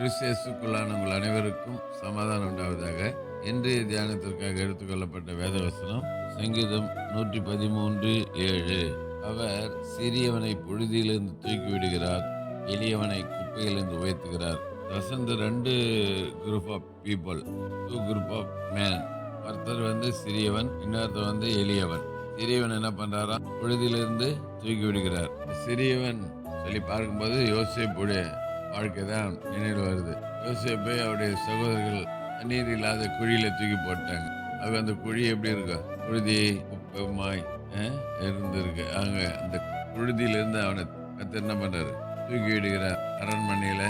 கிறிஸ்தியஸுக்குள்ளான உங்கள் அனைவருக்கும் சமாதானம் உண்டாவதாக. இன்றைய தியானத்திற்காக எடுத்துக்கொள்ளப்பட்ட வேதவசனம் சங்கீதம் நூற்றி பதிமூன்று ஏழு. அவர் சிறியவனை புழுதியிலிருந்து தூக்கி விடுகிறார் எளியவனை குப்பையிலிருந்து உயர்த்துகிறார். வசந்த ரெண்டு group of people two group of man ஒருத்தர் வந்து சிறியவன் இன்னொருத்தர் வந்து எளியவன். சிறியவன் என்ன பண்றாரா? புழுதியிலிருந்து தூக்கி விடுகிறார். சிறியவன் சொல்லி பார்க்கும்போது யோசிப்புடைய வாழ்க்கை தான் நினைவு வருது. யோசிப்பை அவருடைய சகோதரர்கள் தண்ணீர் இல்லாத குழியில தூக்கி போட்டாங்க. அது அந்த குழி எப்படி இருக்கும் புழுதி உப்பமாய் இருந்திருக்கு. அங்க அந்த புழுதியிலேருந்து அவனை கத்தர் என்ன பண்றாரு? தூக்கி விடுகிறார். அரண்மனையில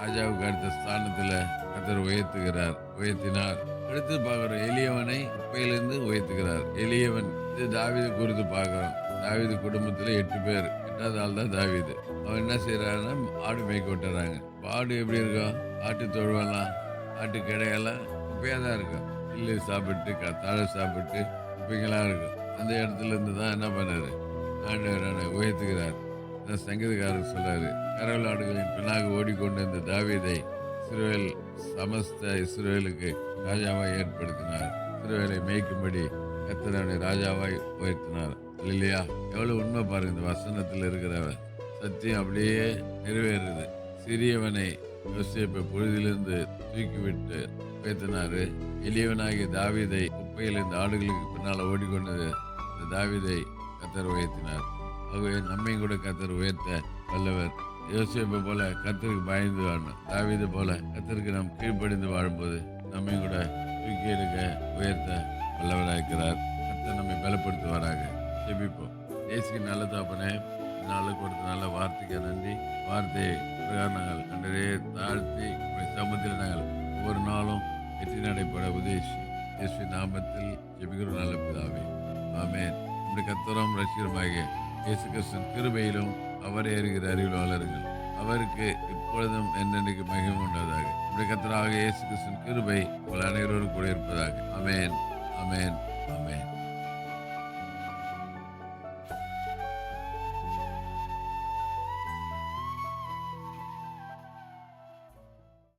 ராஜாவுக்கு அடுத்த ஸ்தானத்துல கத்தர் உயர்த்துகிறார். உயர்த்தினார். அடுத்து பார்க்கிறோம் எளியவனை குப்பையிலிருந்து உயர்த்துகிறார். எளியவன் இது தாவித குறித்து பார்க்குறோம். தாவித குடும்பத்தில் எட்டு பேர். அதனால தான் தாவிது. அவன் என்ன செய்கிறான்னா ஆடு மேய்க்க விட்டுறாங்க. ஆடு எப்படி இருக்கும்? ஆட்டு தொழுவெல்லாம் ஆட்டு கிடையெல்லாம் குப்பையாக தான் இருக்கும். இல்லை சாப்பிட்டு க- தழை சாப்பிட்டு குப்பைங்களாம் இருக்கும். அந்த இடத்துல இருந்து தான் என்ன பண்ணார்? ஆண்டவரான உயர்த்துக்கிறார் உயர்த்துகிறார். அதான் சங்கீதக்காரர் சொல்றாரு. கரவல் ஆடுகளின் பின்னாக ஓடிக்கொண்டு இந்த தாவீதை இஸ்ரவேல் சமஸ்த இஸ்ரவேலுக்கு ராஜாவாய் ஏற்படுத்தினார். இஸ்ரவேலை மேய்க்கும்படி எத்தனை ராஜாவாய் உயர்த்தினார். இல்லையா? எவ்வளோ உண்மை பாருங்க இந்த வசனத்தில் இருக்கிற சத்தியம் அப்படியே நிறைவேறுது. சிறியவனை யோசிப்பை பொழுதிலிருந்து தூக்கிவிட்டு பேத்தினாரு எளியவனாகிய தாவீதை குப்பையில் இந்த ஆடுகளுக்கு பின்னால் ஓடிக்கொண்டது. இந்த தாவீதை கத்தர் உயர்த்தினார். ஆகவே நம்மையும் கூட கத்தர் உயர்த்த வல்லவர். யோசிப்பை போல கத்தருக்கு பயந்து வாழணும். தாவிதை போல கத்தருக்கு நாம் கீழ்ப்படிந்து வாழும்போது நம்மையும் கூட தூக்கி எடுக்க உயர்த்த வல்லவராயிருக்கிறார். கத்தர் நம்மை பலப்படுத்துவாராக. ஜெபிப்போம் தேசிக்கு நல்ல தாப்பனே நாளுக்கு கொடுத்த நல்ல வார்த்தைக்கு நன்றி. வார்த்தையை பிரகாரம் நாங்கள் கண்டரே தாழ்த்தி உங்களுடைய சமத்தில் நாங்கள் ஒவ்வொரு நாளும் வெற்றி நடைபெற உதேசி இயேசு நாமத்தில் ஜெபிக்கிறோம் நல்ல பிதாவே. ஆமே நம்முடைய கத்தரம் ரசிகரமாக இயேசு கிறிஸ்தன் கிருபையிலும் அவரே இருக்கிற அறிவில் வளருங்கள். அவருக்கு இப்பொழுதும் என்னென்னைக்கு மகிழ்வு உண்டதாக நம்முடைய கத்தராக இயேசு கிறிஸ்தன் கிருபை உங்கள் அனைவரோடு கூட இருப்பதாக. அமேன் அமேன்